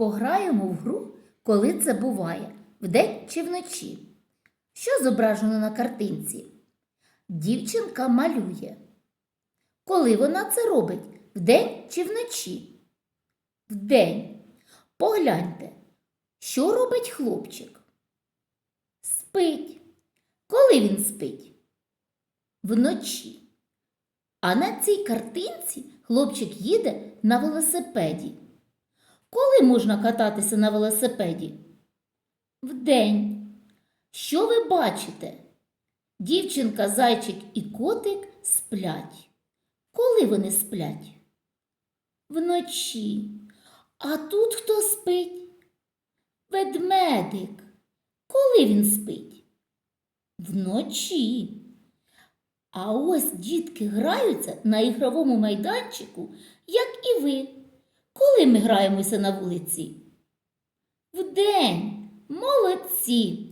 Пограємо в гру, коли це буває, вдень чи вночі. Що зображено на картинці? Дівчинка малює. Коли вона це робить? Вдень чи вночі? Вдень. Погляньте, що робить хлопчик? Спить. Коли він спить? Вночі. А на цій картинці хлопчик їде на велосипеді. Коли можна кататися на велосипеді? Вдень. Що ви бачите? Дівчинка, зайчик і котик сплять. Коли вони сплять? Вночі. А тут хто спить? Ведмедик. Коли він спить? Вночі. А ось дітки граються на ігровому майданчику, як і ви. Коли ми граємося на вулиці? Вдень. Молодці.